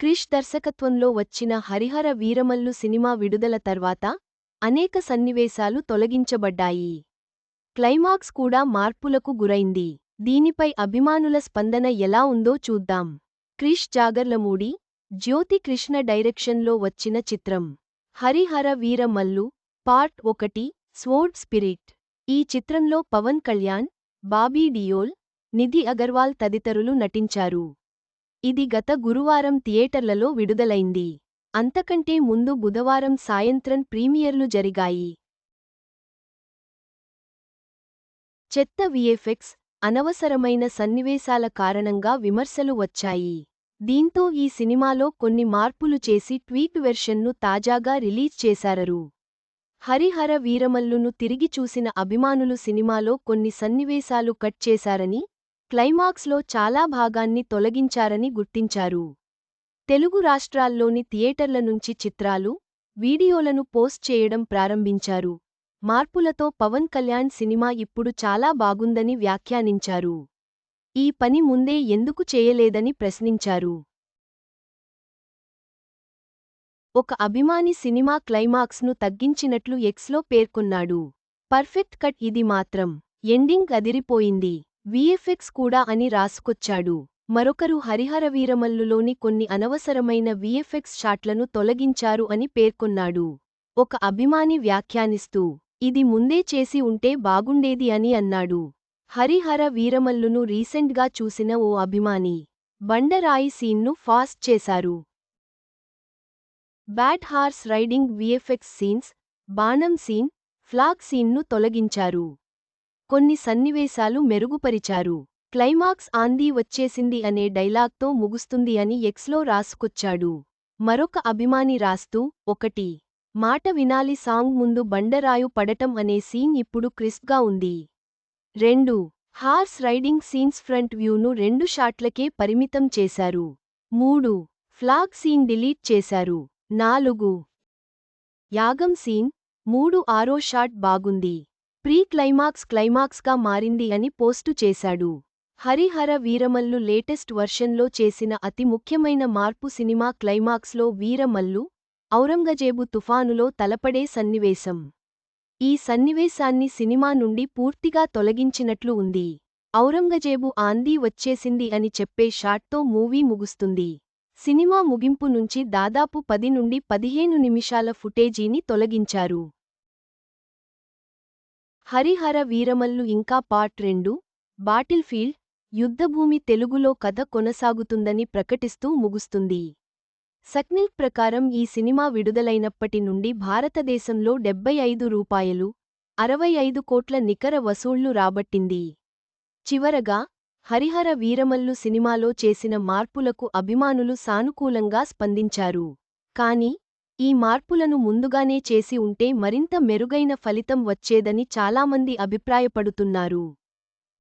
క్రిష్ దర్శకత్వంలో వచ్చిన హరిహర వీరమల్లు సినిమా విడుదల తర్వాత అనేక సన్నివేశాలు తొలగించబడ్డాయి. క్లైమాక్స్ కూడా మార్పులకు గురైంది. దీనిపై అభిమానుల స్పందన ఎలా ఉందో చూద్దాం. క్రిష్ జాగర్లమూడి జ్యోతి కృష్ణ డైరెక్షన్లో వచ్చిన చిత్రం. హరిహర వీరమల్లు పార్ట్ ఒకటి స్వోర్డ్ స్పిరిట్. ఈ చిత్రంలో పవన్ కళ్యాణ్ బాబీ డియోల్ నిధి అగర్వాల్ తదితరులు నటించారు. ఇది గత గురువారం థియేటర్లలో విడుదలైంది. అంతకంటే ముందు బుధవారం సాయంత్రం ప్రీమియర్లు జరిగాయి. చెత్త విఎఫెక్స్ అనవసరమైన సన్నివేశాల కారణంగా విమర్శలు వచ్చాయి. దీంతో ఈ సినిమాలో కొన్ని మార్పులు చేసి ట్వీట్ వెర్షన్ను తాజాగా రిలీజ్ చేశారరు హరిహర వీరమల్లును తిరిగి చూసిన అభిమానులు సినిమాలో కొన్ని సన్నివేశాలు కట్ చేశారని క్లైమాక్స్లో చాలా భాగాన్ని తొలగించారని గుర్తించారు. తెలుగు రాష్ట్రాల్లోని థియేటర్ల నుంచి చిత్రాలు వీడియోలను పోస్ట్ చేయడం ప్రారంభించారు. మార్పులతో పవన్ కళ్యాణ్ సినిమా ఇప్పుడు చాలా బాగుందని వ్యాఖ్యానించారు. ఈ పని ముందే ఎందుకు చేయలేదని ప్రశ్నించారు. ఒక అభిమాని సినిమా క్లైమాక్స్ను తగ్గించినట్లు ఎక్స్లో పేర్కొన్నాడు. పర్ఫెక్ట్ కట్ ఇది మాత్రం ఎండింగ్ అదిరిపోయింది. విఎఫ్ఎక్స్ కూడా అని రాసుకొచ్చాడు. మరొకరు హరిహర వీరమల్లులోని కొన్ని అనవసరమైన విఎఫ్ఎక్స్ షాట్లను తొలగించారు అని పేర్కొన్నాడు. ఒక అభిమాని వ్యాఖ్యానిస్తూ ఇది ముందే చేసి ఉంటే బాగుండేది అని అన్నాడు. హరిహర వీరమల్లును రీసెంట్గా చూసిన ఓ అభిమాని బండరాయి సీన్ను ఫాస్ట్ చేశారు. Bat horse riding VFX scenes బాణం సీన్ ఫ్లాగ్ సీన్ను తొలగించారు. కొన్ని సన్నివేశాలు మెరుగుపరిచారు. క్లైమాక్స్ ఆందీ వచ్చేసింది అనే డైలాగ్తో ముగుస్తుంది అని ఎక్స్లో రాసుకొచ్చాడు. మరొక అభిమాని రాస్తూ ఒకటి మాట వినాలి సాంగ్ ముందు బండరాయు పడటం అనే సీన్ ఇప్పుడు క్రిస్ప్గా ఉంది. రెండు హార్స్ రైడింగ్ సీన్స్ ఫ్రంట్ వ్యూను రెండు షాట్లకే పరిమితం చేశారు. మూడు ఫ్లాగ్ సీన్ డిలీట్ చేశారు. నాలుగు యాగం సీన్ మూడు ఆరో షాట్ బాగుంది. ప్రీ క్లైమాక్స్ క్లైమాక్స్గా మారింది అని పోస్టు చేశాడు. హరిహర వీరమల్లు లేటెస్ట్ వర్షన్లో చేసిన అతి ముఖ్యమైన మార్పు సినిమా క్లైమాక్స్లో వీరమల్లు ఔరంగజేబు తుఫానులో తలపడే సన్నివేశం. ఈ సన్నివేశాన్ని సినిమా నుండి పూర్తిగా తొలగించినట్లు ఉంది. ఔరంగజేబు ఆందీ వచ్చేసింది అని చెప్పే షాట్తో మూవీ ముగుస్తుంది. సినిమా ముగింపు నుంచి దాదాపు పది నుండి పదిహేను నిమిషాల ఫుటేజీని తొలగించారు. హరిహర వీరమల్లు ఇంకా పార్ట్ రెండు బాటిల్ఫీల్డ్ యుద్ధభూమి తెలుగులో కథ కొనసాగుతుందని ప్రకటిస్తూ ముగుస్తుంది. సక్నిల్ ప్రకారం ఈ సినిమా విడుదలైనప్పటి నుండి భారతదేశంలో డెబ్బై ఐదు రూపాయలు అరవై ఐదు కోట్ల నికర వసూళ్ళు రాబట్టింది. చివరగా హరిహర వీరమల్లు సినిమాలో చేసిన మార్పులకు అభిమానులు సానుకూలంగా స్పందించారు. కాని ఈ మార్పులను ముందుగానే చేసి ఉంటే మరింత మెరుగైన ఫలితం వచ్చేదని చాలామంది అభిప్రాయపడుతున్నారు.